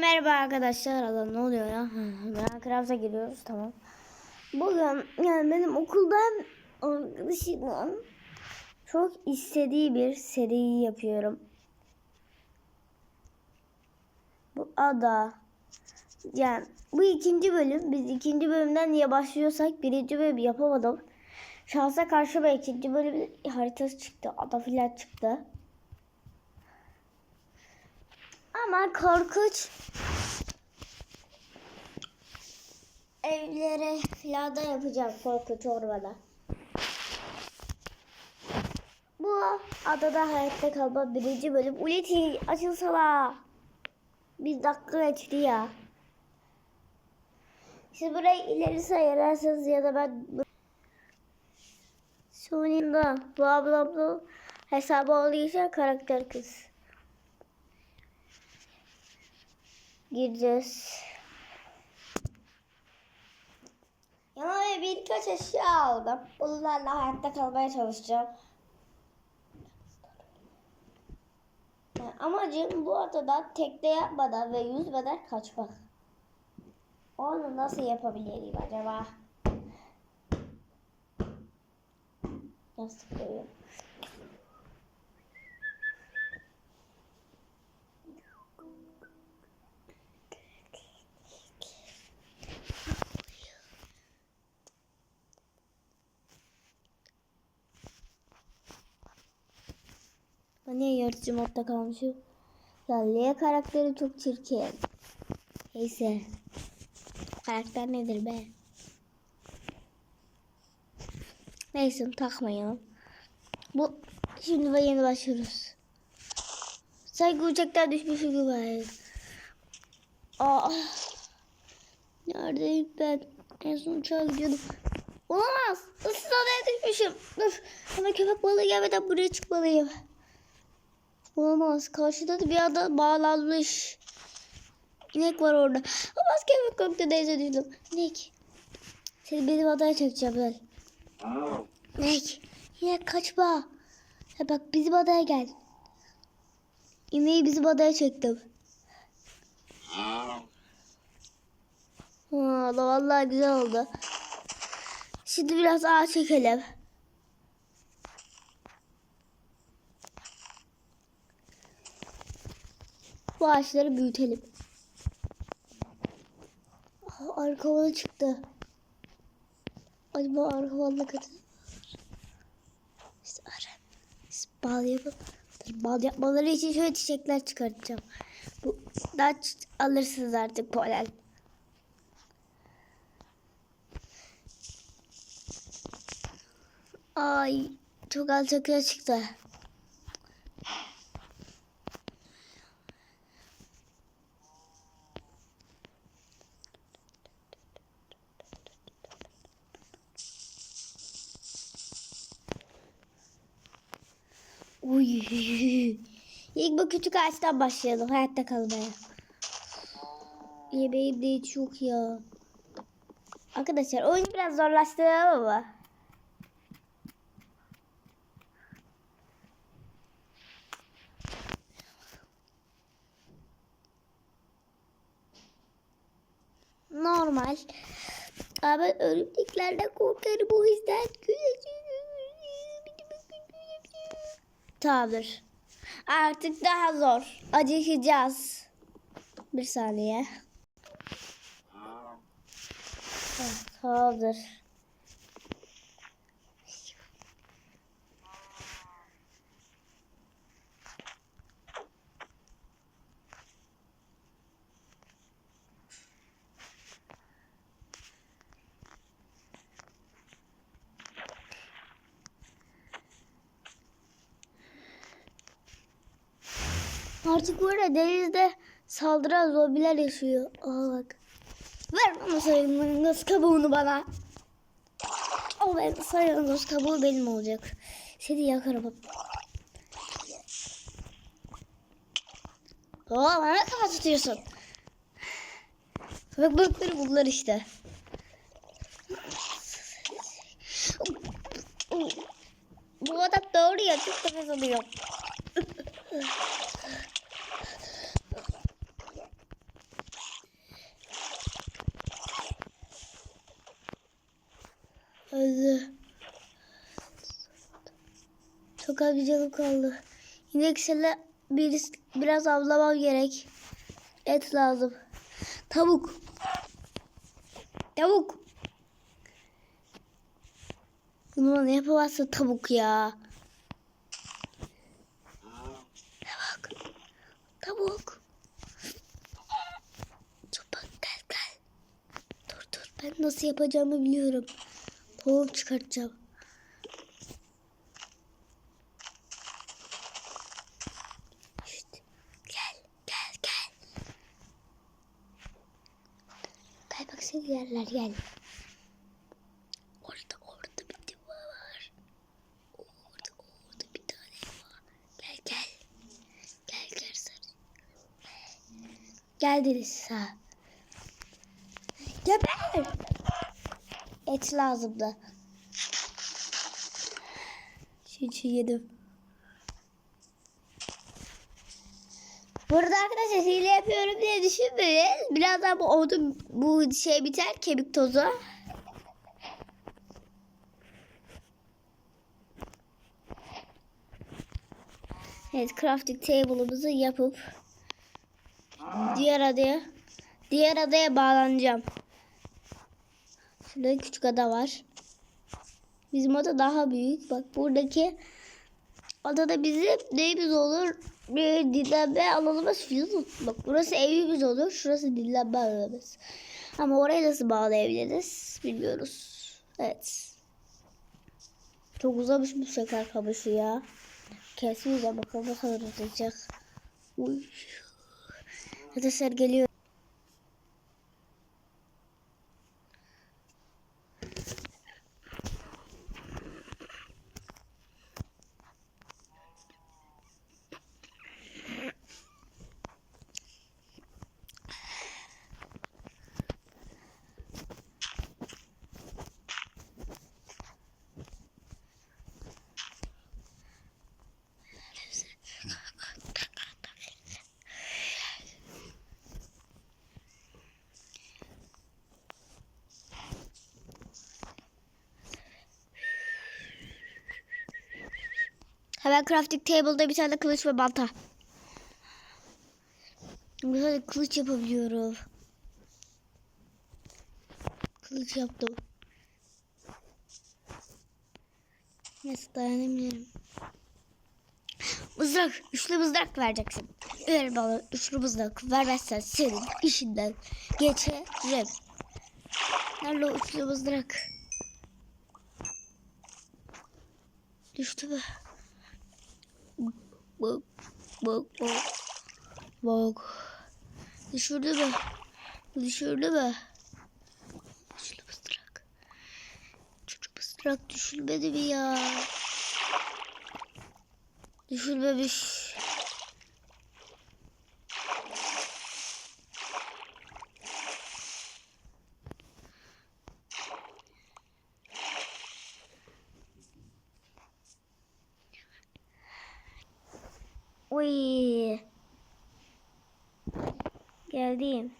merhaba arkadaşlar. Allah ne oluyor ya? Minecraft'a giriyoruz tamam. Bugün yani benim okuldan arkadaşımın çok istediği bir seriyi yapıyorum. Bu ada. Yani bu ikinci bölüm. Biz ikinci bölümden niye başlıyorsak birinci bölüm yapamadım. Şansa karşı ve ikinci bölüm haritası çıktı. Ada filan çıktı. Ama korkunç evlere filan da yapacağım korkunç ormana. Bu adada hayatta kalma birinci bölüm. Uleti açılsana. Bir dakika geçti ya. Siz burayı ileri sayarsanız ya da ben sonunda bla bla hesabı olduysa karakter kız. Gireceğiz. Yanıma birkaç eşya aldım. Bunlarla hayatta kalmaya çalışacağım. Amacım bu adada tekne yapmadan ve yüzmeden kaçmak. Onu nasıl yapabilirim acaba? Nasıl koyuyorum? Niye yaratıcı modda kalmışım? Ya Lea karakteri çok çirkin. Neyse. Karakter nedir be? Neyse takmayalım. Bu şimdi ve yeni başlıyoruz. Sanki uçaktan düşmüş gibi. Aa. Neredeyim ben? En son uçağa gidiyordum. Olamaz. Issız adaya düşmüşüm. Dur. Ama köpek balığı gelmeden buraya çıkmalıyım. Olamaz. Karşıda da bir ada bağlanmış. İnek var orada. Olamaz köpek korktu denize düştüm. İnek. Seni benim adaya çekeceğim ben. İnek. İnek kaçma. Ha bak bizim adaya gel. İneği bizim adaya çektim. Ha, vallahi güzel oldu. Şimdi biraz ağaç çekelim. Bu ağaçları büyütelim. Aha, arka havalı çıktı. Acaba arka havalı katı. İşte ara. İşte bal yapıp bal yapmaları için şöyle çiçekler çıkartacağım. Bu daha alırsınız artık polen. Ay çok alçakya çıktı. Uy. İlk bu küçük ağaçtan başlayalım hayatta kalmaya. Yemeğim de hiç yok ya. Arkadaşlar oyunu biraz zorlaştıralım mı? Normal. Ama örümceklerden korkarım o yüzden. Tamamdır. Artık daha zor. Acıkacağız. Bir saniye. Evet. Artık burada denizde saldıran zombiler yaşıyor. Aa bak. Ver bana sayılmaz kabuğunu bana. O ben sayılmaz kabuğu benim olacak. Seni yakarım. Oo bana kafa tutuyorsun. Bak balıkları bunlar işte. Bu adam doğru ya çok nefes alıyor. Bir canım kaldı. İneksele bir, biraz avlamam gerek. Et lazım. Tavuk. Tavuk. Bunu ne yapamazsın tavuk ya. Tavuk. Tavuk. Çabuk gel gel. Dur dur ben nasıl yapacağımı biliyorum. Tavuk çıkartacağım. Şşt, Gel gel gel. Gel seni yerler gel. Orada orada bir tane var. Orada orada bir tane var. Gel gel. Gel gel sarı. Geldiniz ha. Geber. Et lazımdı. Şimdi yedim. Burada arkadaşlar hile yapıyorum diye düşünmeyin. Birazdan bu odun bu şey biter kemik tozu. Evet crafting table'ımızı yapıp diğer adaya diğer adaya bağlanacağım. Şurada küçük ada var. Bizim ada daha büyük. Bak buradaki adada bizim neyimiz olur? Bir dinlenme alanımız filan. Bak burası evimiz olur. Şurası dinlenme alanımız. Ama orayı nasıl bağlayabiliriz bilmiyoruz. Evet. Çok uzamış bu şeker kamışı ya. Kesmeyeceğim bakalım ne kadar uzayacak. Uy. Arkadaşlar geliyor. Hemen crafting table'da bir tane kılıç ve balta. Güzel kılıç yapabiliyorum. Kılıç yaptım. Nasıl dayanamıyorum. Mızrak, üçlü mızrak vereceksin. Ver bana üçlü mızrak vermezsen senin işinden geçerim. Nerede üçlü mızrak? Düştü mü? Bak, bak, bak. Bak. Düşürdü mü? Düşürdü mü? Üçlü mızrak. Üçlü mızrak düşürmedi mi ya? Düşürmemiş. Uy. Geldim.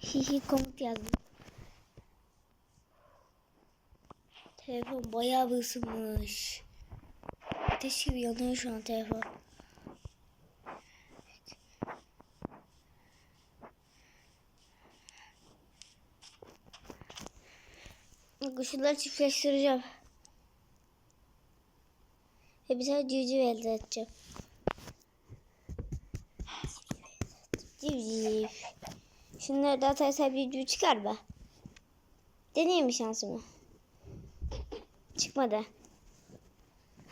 Hihi komut yazdım. Telefon bayağı bir ısınmış. Ateş gibi yanıyor şu an telefon. Kuşları çiftleştireceğim. Ve bir tane civciv elde edeceğim. Civciv. Şunları da atarsam civciv çıkar mı? Deneyeyim mi şansımı? Çıkmadı.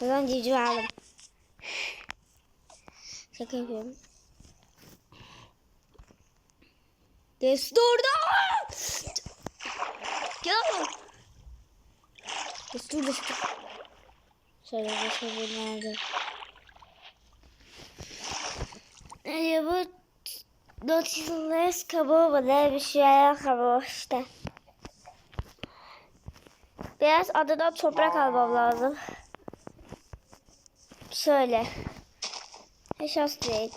O zaman civciv aldım. Şaka yapıyorum. Destur'da! Gel. Destur destur. Şöyle başka bir nerede? Ee, bu Nautilus kabuğu mu ne bir şey kabuğu işte. Biraz adadan toprak almam lazım. Şöyle. Eşas değil.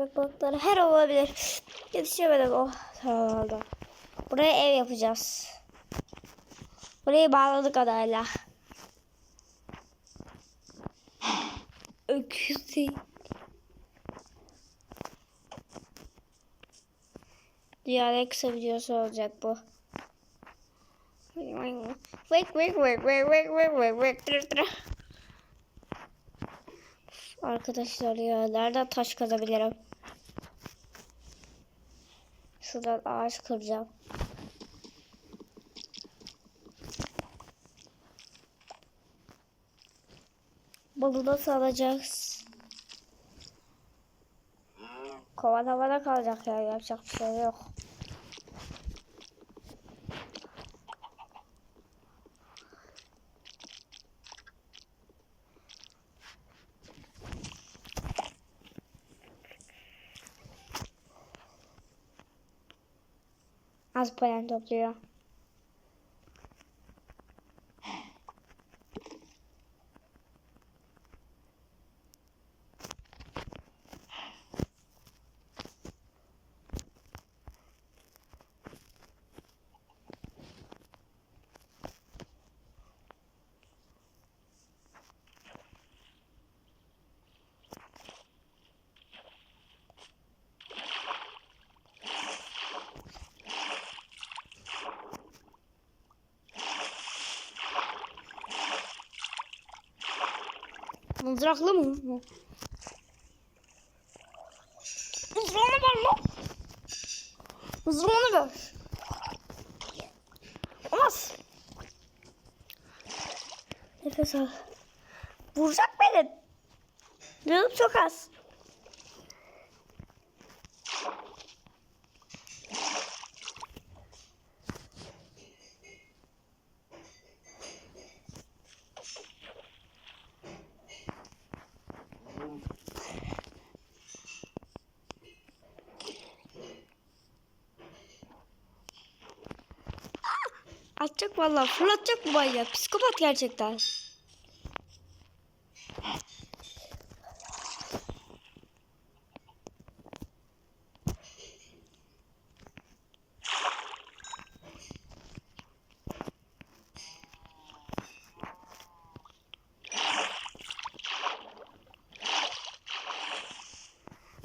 Köpek balıkları her olabilir. Yetişemedim. Oh tamam. Buraya ev yapacağız. Burayı bağladık adayla. Öküzü. Dünyanın en kısa videosu olacak bu. Wake wake wake wake wake wake wake wake wake Arkadaşlar ya nereden taş kazabilirim? Şuradan ağaç kıracağım. Balı nasıl alacağız? Kovan havada kalacak ya yapacak bir şey yok. Az polen topluyor. Mızraklı mı? Mızrağını ver lan. Mızrağını ver. Olmaz. Nefes al. Vuracak beni. Canım çok az. Atacak vallahi fırlatacak bu manyak. Psikopat gerçekten.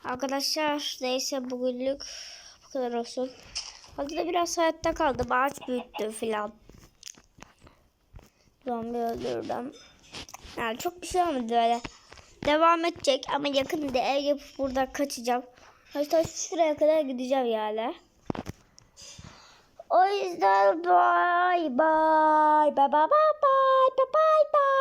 Arkadaşlar neyse bugünlük bu kadar olsun. Hadi da biraz hayatta kaldım. Ağaç büyüttüm filan. Zombi öldürdüm. Yani çok bir şey olmadı öyle. Devam edecek ama yakında ev yapıp burada kaçacağım. Hatta şuraya kadar gideceğim yani. O yüzden bye bye bye bye bye bye bye bye.